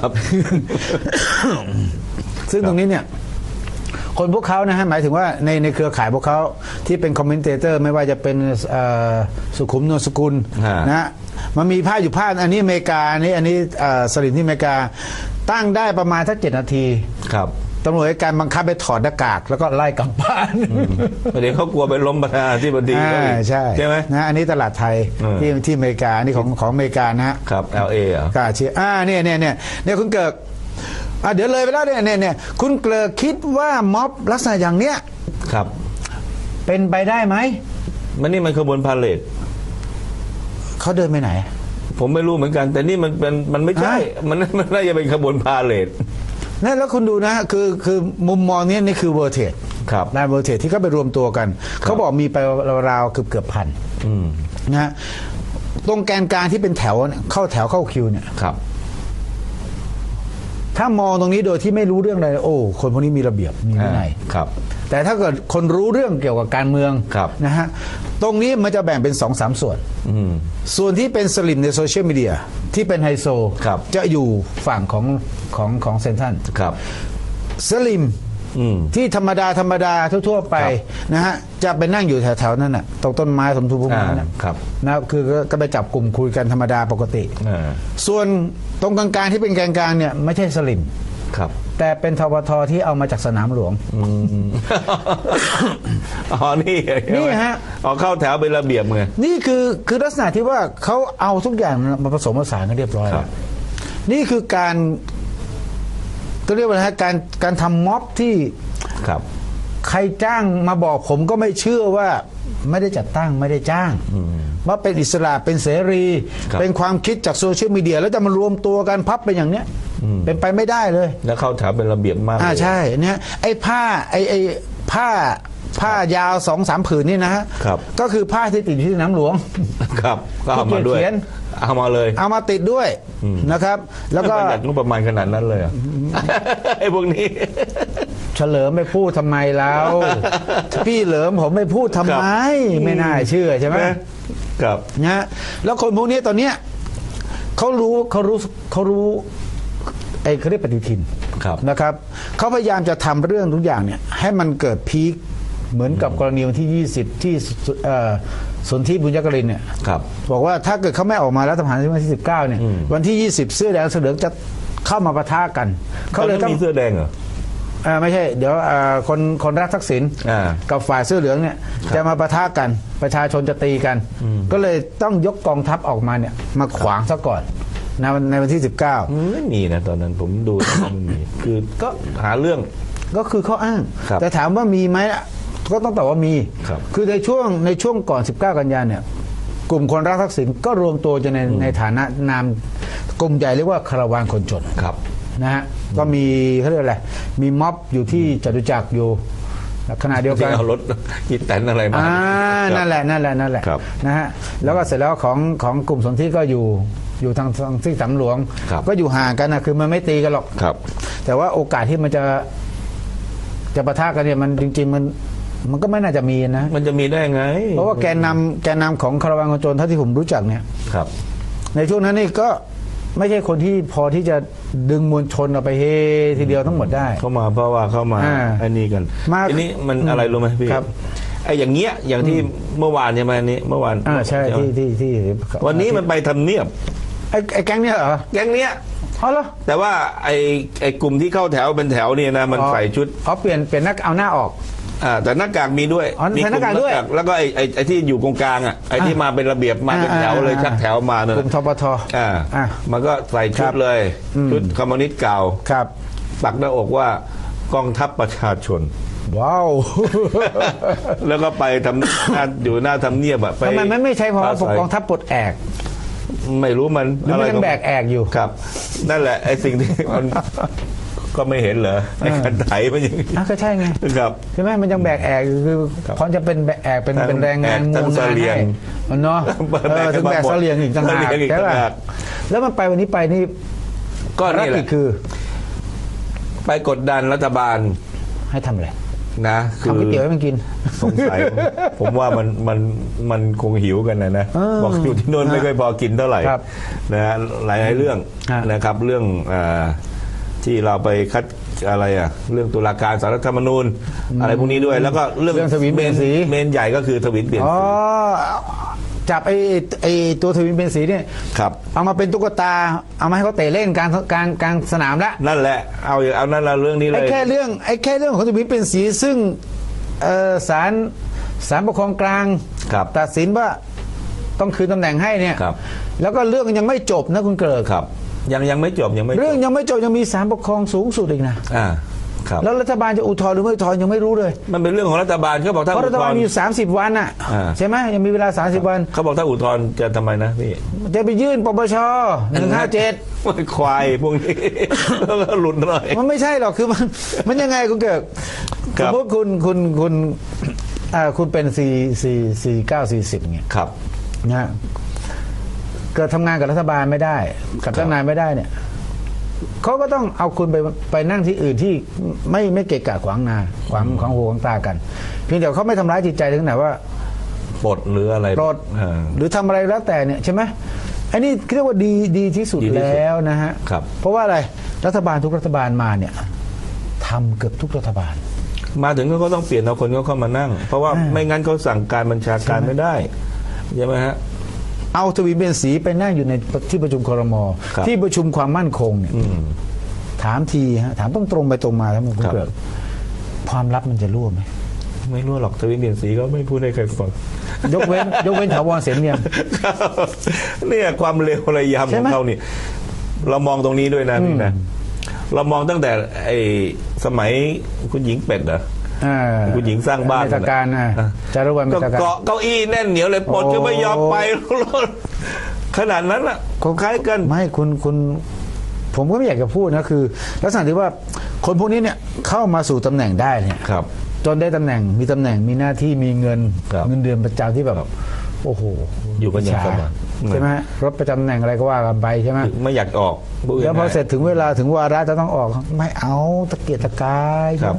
ครับ ซึ่งตรงนี้เนี่ยคนพวกเขานะฮะหมายถึงว่าในในเครือข่ายพวกเขาที่เป็นคอมเมนเตเตอร์ไม่ว่าจะเป็นเอ่อสุขุมนวลสกุลฮะนะฮะมันมีภาพอยู่ภาพอันนี้อเมริกาอันนี้อันนี้เอ่อสลิมที่อเมริกาตั้งได้ประมาณสักเจ็ดนาทีครับ ตำรวจอัยการบังคับไปถอดหน้ากากแล้วก็ไล่กลับบ้านประเดี๋ยวเขากลัวไปล้มประธานาธิบดีอ่าเขาอีกใช่ใช่ไหมนะอันนี้ตลาดไทยเออที่ที่อเมริกาอันนี้ของของอเมริกานะฮะครับ LA เหรอกล้าเชียร์อ่าเนี่ยเนี่ยเนี่ยเนี่ยคุณเกิดอะเดี๋ยวเลยไปแล้วเนี่ยเนี่ยเนี่ยคุณเกิดคิดว่าม็อบลักษณะอย่างเนี้ยครับ เป็นไปได้ไหมมันนี่มันขบวนพาเลทเขาเดินไปไหน ผมไม่รู้เหมือนกัน แต่นี่มันเป็นมันไม่ใช่ฮะมันมันน่าจะเป็นขบวนพาเลท นั่นแล้วคุณดูนะฮะคือคือมุมมองเนี้ยนี่คือเวอร์เทดครับนายเวอร์เทดที่เขาไปรวมตัวกัน เขาบอกมีไปราวๆเกือบเกือบพันอืมนะฮะตรงแกนกลางที่เป็นแถวเนี่ยเข้าแถวเข้าคิวเนี่ยครับ ถ้ามองตรงนี้โดยที่ไม่รู้เรื่องอะไรโอ้คนพวกนี้มีระเบียบมีวินัยครับ แต่ถ้าเกิดคนรู้เรื่องเกี่ยวกับการเมืองครับนะฮะตรงนี้มันจะแบ่งเป็นสองสามส่วนอืมส่วนที่เป็นสลิมในโซเชียลมีเดียที่เป็นไฮโซครับจะอยู่ฝั่งของของของเซนทรันครับสลิมอืมที่ธรรมดาธรรมดาทั่ว ๆ ไปครับนะฮะจะไปนั่งอยู่แถวๆนั้นน่ะตรงต้นไม้สมทุพุ่มไม้อ่าน่ะครับนะคือก็ก็ไปจับกลุ่มคุยกันธรรมดาปกติอ่าส่วนตรงกลางๆที่เป็นแกนกลางเนี่ยไม่ใช่สลิม ครับ แต่เป็นทบทที่เอามาจากสนามหลวงอืมอ๋อ นี่นี่ฮะ อ๋อเข้าแถวเป็นระเบียบไง นี่คือคือลักษณะที่ว่าเขาเอาทุกอย่างมาผสมผสานกันเรียบร้อยครัแล้บวนี่คือการก็เรียกว่าอะไรฮะการการทำม็อบที่ครับ ใครจ้างมาบอกผมก็ไม่เชื่อว่าไม่ได้จัดตั้งไม่ได้จ้าง ว่าเป็นอิสระเป็นเสรี ครับ เป็นความคิดจากโซเชียลมีเดียแล้วจะมารวมตัวกันพับเป็นอย่างเนี้ย เป็นไปไม่ได้เลย แล้วเข้าแถวเป็นระเบียบมากอ่าเลยใช่เนี่ยไอ้ผ้าไอ้ไอ้ผ้าผ้ายาวสองสามผืนนี่นะฮะครับก็คือผ้าที่ติดอยู่ที่สนามหลวง ครับ ก็เอามาด้วยขี้เกียจเขียนเอามาเลย เอามาติดด้วยนะครับ แล้วก็ไม่ประหยัดงบประมาณขนาดนั้นเลยเหรอไอ้พวกนี้ เฉลิมไม่พูดทำไมแล้ว พี่เหลิมผมไม่พูดทำไมครับไม่น่าเชื่อใช่ไหมครับนะฮะแล้วคนพวกนี้ตอนเนี้ยเขารู้เขารู้เขารู้ไอ้ เขาเรียกปฏิทินครับนะครับเขาพยายามจะทำเรื่องทุกอย่างเนี่ยให้มันเกิดพีคเหมือนกับกรณีวันที่ 20 ที่สุเอ่อสนธิบุญยกรินเนี่ยครับบอกว่าถ้าเกิดเขาไม่ออกมาแล้วทหารวันที่ 19เนี่ยอืมวันที่ 20 เสื้อแดงเสือเหลืองจะเข้ามาปะทะกัน เขาเขาเลเลยยต้องมีเสื้อแดงเหรอเอ่อไม่ใช่ เดี๋ยวเอ่อคนคนรักทักษิณอ่ากับฝ่ายเสื้อเหลืองเนี่ยครับจะมาปะทะกันประชาชนจะตีกัน ก็เลยต้องยกกองทัพออกมาเนี่ยมาขวางซะก่อนในวันในวันที่ 19มันไม่มีนะตอนนั้นผมดูแล้วมันไม่มี คือก็หาเรื่อง ก็คือเขาอ้าง ครับแต่ถามว่ามีไหมก็ต้องตอบว่ามีครับ อในช่วงในช่วงก่อน 19 กันยายนเนี่ยกลุ่มคนรักทักษิณก็รวมตัวจะในในฐานะนามกลุ่มใหญ่เรียกว่าคาราวานคนจน ครับ นะฮะก็มีเขาเรียกอะไรมีม็อบอยู่ที่จตุจักรอยู่ขณะเดียวกัที่นเอารถกีแตนอะไรมาอ่าครับ นั่นแหละนั่นแหละนั่นแหละครับ นะฮะแล้วก็เสร็จแล้วของของกลุ่มสนธิก็อยู่ อยู่ทางทางที่สำหลวง ครับก็อยู่ห่างกันนะคือมันไม่ตีกันหรอก ครับ แต่ว่าโอกาสที่มันจะจะปะทะกันเนี่ยมันจริง ๆ มันมันก็ไม่น่าจะมีนะ มันจะมีได้ไงเพราะว่าแกนนำแกนนำของคาราวานคนจนเท่าที่ผมรู้จักเนี่ย ครับ ในช่วงนั้นนี่ก็ไม่ใช่คนที่พอที่จะดึงมวลชนเอาไปเฮทีเดียวทั้งหมดได้ เข้ามาเพราะว่าเข้ามาอ่าไอ้นี่กันมาทีนี้มันอะไรรู้ไหมพี่ครับ ไอ้อย่างเงี้ยอย่างที่เมื่อวานใช่ไหมอันนี้เมื่อวานอ่าใช่ไหมที่ที่ที่วันนี้มันไปทำเนียบ ไอ้ไอ้แก๊งเนี่ยเหรอแก๊งเนี้ย อ๋อเหรอ แต่ว่าไอ้ไอ้กลุ่มที่เข้าแถวเป็นแถวเนี่ยนะมันอ๋อใส่ชุดอ๋อเปลี่ยนเปลี่ยนนักเอาหน้าออก อ่าแต่หน้ากากมีด้วยอ๋อมีใส่หน้ากากด้วยแล้วก็ไอ้ไอ้ไอ้ที่อยู่ตรงกลางอะไอ้ที่มาเป็นระเบียบมาเป็นแถวเลยอ่า ชักแถวมาเนี่ยกลุ่มทปท อ่าอะมันก็ใส่ชุครัดบเลยอืม ชุดคอมมิวนิสต์เก่าครับ ปักหน้าอกว่ากองทัพประชาชน ว้าว แล้วก็ไปทำ หน้าอยู่หน้าทำเนียบอะไปทำไมมันไม่ใช่เพราะว่าปศัยกองทัพปลดแอก ไม่รู้มันหรือมันยังแบกแอกอยู่ ครับ นั่นแหละไอ้สิ่งที่มันก็ไม่เห็นเหรอไอ้กันไถมันยังอะก็ใช่ไงครับ ใช่ไหมมันยังแบกแอกอยู่คือครับพร้อมจะเป็นแบกแอกเป็นทั้งเป็นแรงงานแอกทั้งงงานเสลียงให้มันเนาะแบกเออถึงแบกให้มาหมดเสลียงอีกต่างหากเสลียงอีกใช่ป่ะต่างหาก แล้วมันไปวันนี้ไปนี่ก็ภารนี่แหกิจละคือ ไปกดดันรัฐบาลให้ทำอะไร นะคืทำก๋วยเตี๋ยวให้มันกิน สงสัยผมว่ามันมันมันคงหิวกันนะนะเออบอกอยู่ที่โน่นไม่ค่อยพอกินเท่าไหร่ครับนะฮะหลายหลายเรื่องฮะ นะครับเรื่องอาที่เราไปคัดอะไรอะเรื่องตุลาการสารรัฐธรรมนูญอะไรพวกนี้ด้วยแล้วก็เรื่องเรื่องทวินเปลี่ยนสี เมนใหญ่ก็คือทวินเปลี่ยนอ๋อสี จับไอ้ไอ้ตัวทวินเป็นสีเนี่ยครับเอามาเป็นตุ๊กตาเอามาให้เขาเตะเล่นกลางกลางกลางสนามละนั่นแหละเอาเอานั่นละเรื่องนี้เลไอ้ยแค่เรื่องไอ้แค่เรื่องของทวินเป็นสีซึ่งเอ่อศาลศาลปกครองกลางครับตัดสินว่าต้องคืนตำแหน่งให้เนี่ยครับแล้วก็เรื่องยังไม่จบนะคุณเกริกครับยังยังไม่จบยังไม่จบเรื่องยังไม่จบยังมีศาลปกครองสูงสุดอีกนะอ่า ครับ แล้วรัฐบาลจะอุทธรณ์หรือไม่อุทธรณ์ยังไม่รู้เลยมันเป็นเรื่องของรัฐบาลเขาบอกถ้าเพราะอุรัทฐธบาลรณ์มีอยู่30 วันอะอ่า ใช่ไหมยังมีเวลา 30 วัน เขาบอกถ้าอุทธรณ์จะทำไมนะพี่จะไปยื่นปปชหนึ่งห้าเจ็ดโอ้ยควายพวกนี้ แล้วก็หลุดหน่อย มันไม่ใช่หรอกคือมันมันยังไงคุณเกิดคสรัมบมติคุณคุณคุณอ่าคุณเป็นสี่สี่สี่เก้าสี่สิบเงี้ยครับ นะฮะเกิดทำงานกับรัฐบาลไม่ได้ กับครับเจ้านายไม่ได้เนี่ย เขาก็ต้องเอาคุณไปไปนั่งที่อื่นที่ไม่ไม่เกะกะขวางนาขวางขวางหูขวางตากัน เพียงแต่เขาไม่ทำร้ายจิตใจถึงไหนว่าปลดหรืออะไรปลดอ่าหรือทำอะไรแล้วแต่เนี่ยใช่ไหมอันนี้เรียกว่าดีดีที่สุดดีที่สุดแล้วนะฮะครับ เพราะว่าอะไรรัฐบาลทุกรัฐบาลมาเนี่ยทำเกือบทุกรัฐบาล มาถึงเขาก็ต้องเปลี่ยนเอาคนเขาเข้ามานั่ง เพราะว่าอ่าไม่งั้นเขาสั่งการบัญชาการไม่ได้ใช่ไหมฮะ เอาทวีเบนสีไปนั่งอยู่ในที่ประชุมครมครับที่ประชุมความมั่นคงเนี่ยอืมถามทีฮะถามต้องตรงไปตรงมาทั้งหมดคุณครับ เกิดความลับมันจะรั่วไหม ไม่รู้หรอกทวินเปลี่ยนสีก็ไม่พูดให้ใครฟัง ยกเว้น ยกเว้นถาวรเสนเนียม เนี่ยความเร็วระยำใช่ของไหมเขานี่เรามองตรงนี้ด้วยนะนี่นะเรามองตั้งแต่ไอ้สมัยคุณหญิงเป็ดเหรอ อ่าคุณหญิงสร้างบ้านเมตการอะจารุวรรณเมก็ตการ เกาะเก้าอี้แน่นเหนียวเลยปลดโอ้ก็ไม่ยอมไปขนาดนั้นอะคล้ายกัน ไม่คุณคุณผมก็ไม่อยากจะพูดนะคือ ลักษณะที่ว่าคนพวกนี้เนี่ยเข้ามาสู่ตำแหน่งได้เนี่ยครับ จนได้ตำแหน่งมีตำแหน่งมีหน้าที่มีเงินครับ เงินเดือนประจำที่แบบ โอ้โหอยู่กันอย่างสบายใช่ไหมฮะรถประจำตำแหน่งอะไรก็ว่ากันไปใช่ไหมไม่อยากออกพูดแล้วพอง่ายๆเสร็จถึงเวลาถึงวาระจะต้องออก ไม่เอาตะเกียกตะกายครับ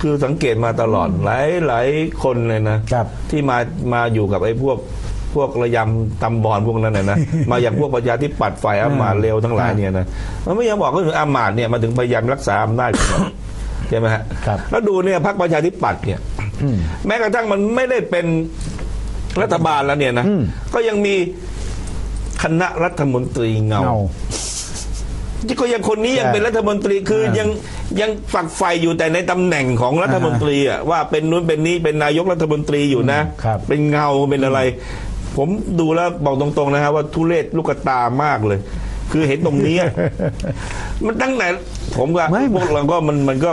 คือสังเกตมาตลอดหลายหลายคนเลยนะครับที่มามาอยู่กับไอ้พวกพวกระยำตำบอลพวกนั้นนะนะมาอย่างพวกประชาธิปัตย์ฝ่ายอามาตย์เร็วทั้งหลายเนี่ยนะมันไม่ยอมบอกก็ถึงอามาตย์เนี่ยมาถึงพยายามรักษาอำนาจก่อนใช่ไหมฮะครับแล้วดูเนี่ยพรรคประชาธิปัตย์เนี่ยอืมแม้กระทั่งมันไม่ได้เป็น รัฐบาลแล้วเนี่ยนะอืมก็ยังมีคณะรัฐมนตรีเงาเงา ที่ก็ยังคนนี้ยังใช่เป็นรัฐมนตรีคืออ่ายัยังยังฝักใฝ่อยู่แต่ในตำแหน่งของรัฐมนตรีอะว่าเป็นนู้นเป็นนี้เป็นนายกรัฐมนตรีอยู่นะ ครับ เป็นเงาเป็นอะไร ผมดูแล้วบอกตรงๆนะครับว่าทุเรศลูกตามากเลย คือเห็นตรงนี้มันตั้งแต่ผมกับไม่ พวกเราก็มันมันก็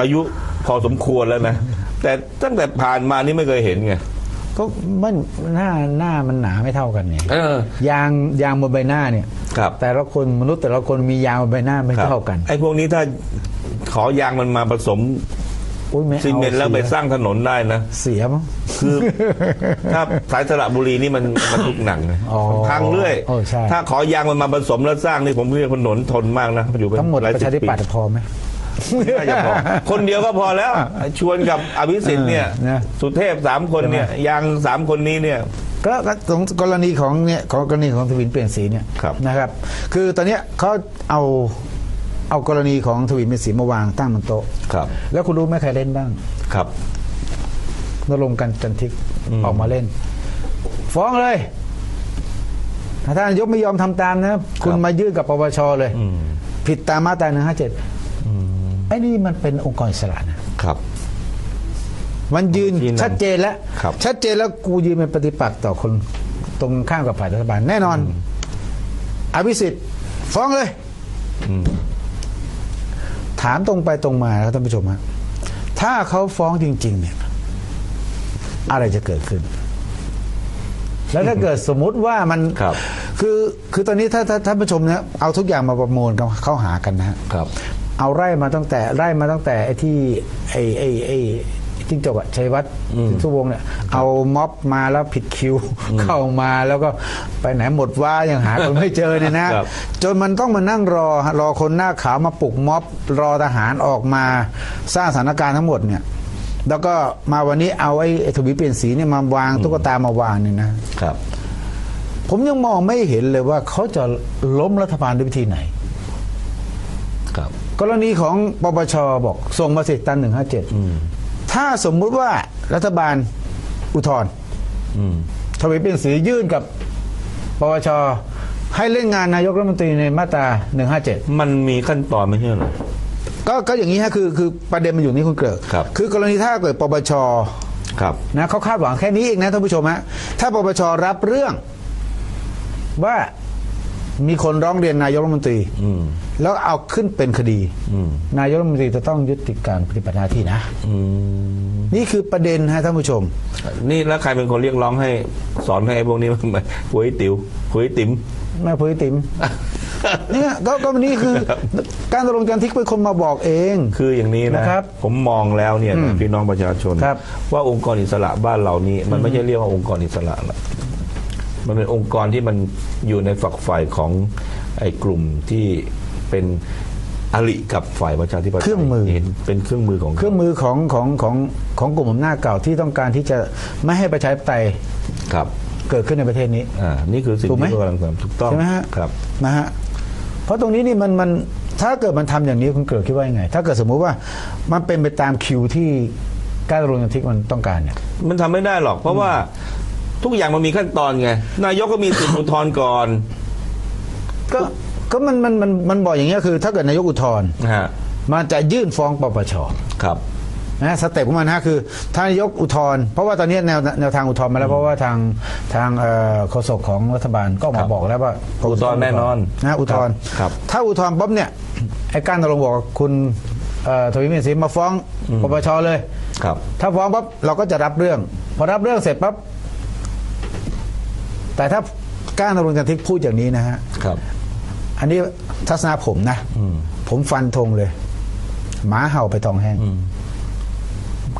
อายุพอสมควรแล้วนะ แต่ตั้งแต่ผ่านมานี่ไม่เคยเห็นไง ก็มันหน้าหน้ามันหนาไม่เท่ากันไงเออยางยางบนใบหน้าเนี่ยครับ แต่ละคนมนุษย์แต่ละคนมียางบนใบหน้าไม่ครับเท่ากันไอ้พวกนี้ถ้าขอยางมันมาผสมอุ้ยไม่ซีเมนต์แล้วไปสร้างถนนได้นะ เสียมั้งคือ ถ้าสายสระบุรีนี่มันมันทุกหนังนะอ๋อทางเรื่อย โอ้ใช่ ถ้าขอยางมันมาผสมแล้วสร้างนี่ผมเรียกถนนทนมากนะอยู่เป็นทั้งหมดลายประชาธิปัตย์สิบพอไหม ปีน่าจะพอคนเดียวก็พอแล้วชวนกับอภิสิทธิ์เนี่ยเออนะสุเทพสามคนเนี่ยใช่ไหมยางสามคนนี้เนี่ยก็ก็ตรงกรณีของเนี่ยของกรณีของทวินเปลี่ยนสีเนี่ยครับนะครับ คือตอนเนี้ยเขาเอาเอากรณีของทวินเปลี่ยนสีมาวางตั้งบนโต๊ะครับ แล้วคุณรู้ไหมใครเล่นบ้างครับนรงค์กันจันทิกอืมออกมาเล่น ฟ้องเลยถ้าท่านนายกไม่ยอมทำตามนะคุณมายื่นกับปปชเลยอืมผิดตามมาตราหนึ่งห้าเจ็ดอืม ไอ้นี่มันเป็นองค์กรอิสระนะครับ มันยืนยืนชัดเจนแล้วครับชัดเจนแล้วกูยืนเป็นปฏิปักษ์ต่อคนตรงข้ามกับฝ่ายรัฐบาลแน่นอน อภิสิทธิ์ฟ้องเลยอืมถามตรงไปตรงมาครับท่านผู้ชมฮะถ้าเขาฟ้องจริง ๆ เนี่ย อะไรจะเกิดขึ้น แล้วถ้าเกิดสมมุติว่ามันครับ คือคือตอนนี้ถ้าถ้าท่านผู้ชมเนี่ยเอาทุกอย่างมาประมวลกันเข้าหากันนะฮะครับ เอาไล่มาตั้งแต่ไล่มาตั้งแต่ไอ้ที่ไอ้ไอ้ไอ้จิ้งจกอะชัยวัฒน์สุวงศ์เนี่ยเอาม็อบมาแล้วผิดคิว เข้ามาแล้วก็ไปไหนหมดว่ายังหาคนไม่เจอเนี่ยนะครับจนมันต้องมานั่งรอรอคนหน้าขาวมาปลุกม็อบ รอทหารออกมาสร้างสถานการณ์ทั้งหมดเนี่ยแล้วก็มาวันนี้เอาไอ้ไอ้ทวีเปลี่ยนสีเนี่ยมาวางตุ๊กตามาวางเนี่ยนะครับ ผมยังมองไม่เห็นเลยว่าเขาจะล้มรัฐบาลด้วยวิธีไหน ครับ กรณีของปปชบอกส่งมาสิตันหนึ่งห้าเจ็ดถ้าสมมุติว่ารัฐบาลอุทธรณ์อืมทวีเปลี่ยนสียื่นกับปปชให้เล่นงานนายกรัฐมนตรีในมาตราหนึ่งห้าเจ็ดมันมีขั้นตอนไม่ใช่เหรอก็ก็อย่างนี้ฮะคือคือประเด็นมันอยู่นี่คุณเกลือครับคือกรณีถ้าเกิดปปชครับนะเขาคาดหวังแค่นี้เองนะท่านผู้ชมฮะถ้าปปชรับเรื่องว่า มีคนร้องเรียนนายกรัฐมนตรี อืม แล้วเอาขึ้นเป็นคดี อืม นายกรัฐมนตรีจะต้องยุติการปฏิบัติหน้าที่นะ อืม นี่คือประเด็นฮะท่านผู้ชม นี่แล้วใครเป็นคนเรียกร้องให้สอนให้ไอ้พวกนี้มันมาคุยติ๋วคุยติ๋ม แม่พุยติ๋มเนี่ยก็ก็นี่คือ การตกลงจันทิกเป็นคนมาบอกเอง คืออย่างนี้นะนะครับผมมองแล้วเนี่ยนะพี่น้องประชาชน ครับว่าองค์กรอิสระบ้านเรานี้มันไม่ใช่เรียกว่าองค์กรอิสระละ มันเป็นองค์กรที่มันอยู่ในฝักฝ่ายของไอ้กลุ่มที่เป็นอริกับฝ่ายประชาธิปไตยเครื่องมือเห็นเป็นเครื่องมือของเครื่องมือของของของของกลุ่มอำนาจเก่าที่ต้องการที่จะไม่ให้ประชาธิปไตยครับเกิดขึ้นในประเทศนี้ อ่านี่คือสิ่งถูกไหมที่เรากำลังทำถูกต้องใช่ไหมฮะ ครับนะฮะเพราะตรงนี้นี่มันมันถ้าเกิดมันทำอย่างนี้คุณเกิดคิดว่ายังไง ถ้าเกิดสมมุติว่ามันเป็นไปตามคิวที่การตกลงจันทิกมันต้องการเนี่ย มันทำไม่ได้หรอก เพราะว่า ทุกอย่างมันมีขั้นตอนไง นายกก็มีสิทธิอุทธรณ์ก่อน ก็ก็มันมันมันมันบอกอย่างเงี้ยคือ ถ้าเกิดนายกอุทธรณ์นะฮะมันจะยื่นฟ้องปปชครับ นะสเต็ปของมันนะฮะคือถ้านายกอุทธรณ์เพราะว่าตอนนี้แนวแนวทางอุทธรณ์มาแล้วเพราะว่าทางทางเอ่อโฆษกของรัฐบาลก็ออกครัมาบบอกแล้วว่าอุทธรณ์แน่นอนนะอุทธรณ์ครับ ถ้าอุทธรณ์ปั๊บเนี่ยไอ้การตกลงบอกว่าคุณเอ่อทวีเมียนศรีมาฟ้องปปชเลย ครับ ถ้าฟ้องปั๊บเราก็จะรับเรื่อง พอรับเรื่องเสร็จปั๊บ แต่ถ้าการตกลงจันทิกพูดอย่างนี้นะฮะครับ อันนี้ทัศนะผมนะผมฟันธงเลยหมาเห่าไปตองแห้ง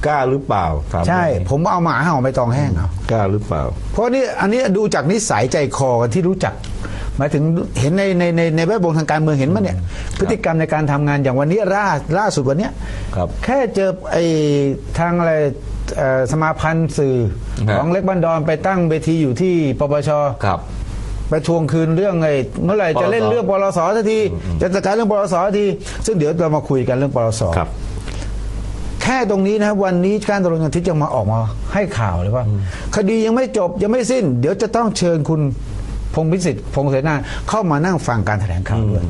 กล้าหรือเปล่าถามใช่ตรงนี้ผมเอาหมาเห่าไปตองแห้งเอากล้าหรือเปล่า เพราะนี่อันนี้ดูจากนิสัยใจคอกันที่รู้จักหมายถึงเห็นในในในในแวดวงทางการเมืองเห็นมั้ยเนี่ย พฤติกรรมในการทำงานอย่างวันนี้ล่าล่าสุดวันเนี้ยครับ แค่เจอไอ้ทางอะไร เอ่อสมาพันธ์สื่อฮะของเล็กบันดอนไปตั้งเวทีอยู่ที่ปปช ครับ ไปทวงคืนเรื่องไอ้เมื่อไหร่จะเล่นปลส เรื่องปลสสักที จะจัดการเรื่องปลสสักที ซึ่งเดี๋ยวเรามาคุยกันเรื่องปลส ครับ แค่ตรงนี้นะวันนี้การตกลงกันทิศยังมาออกมาให้ข่าวเลยว่า คดียังไม่จบยังไม่สิ้น เดี๋ยวจะต้องเชิญคุณพงพิสิทธิ์พงเสนาเข้ามานั่งฟังการแถลงข่าวด้วย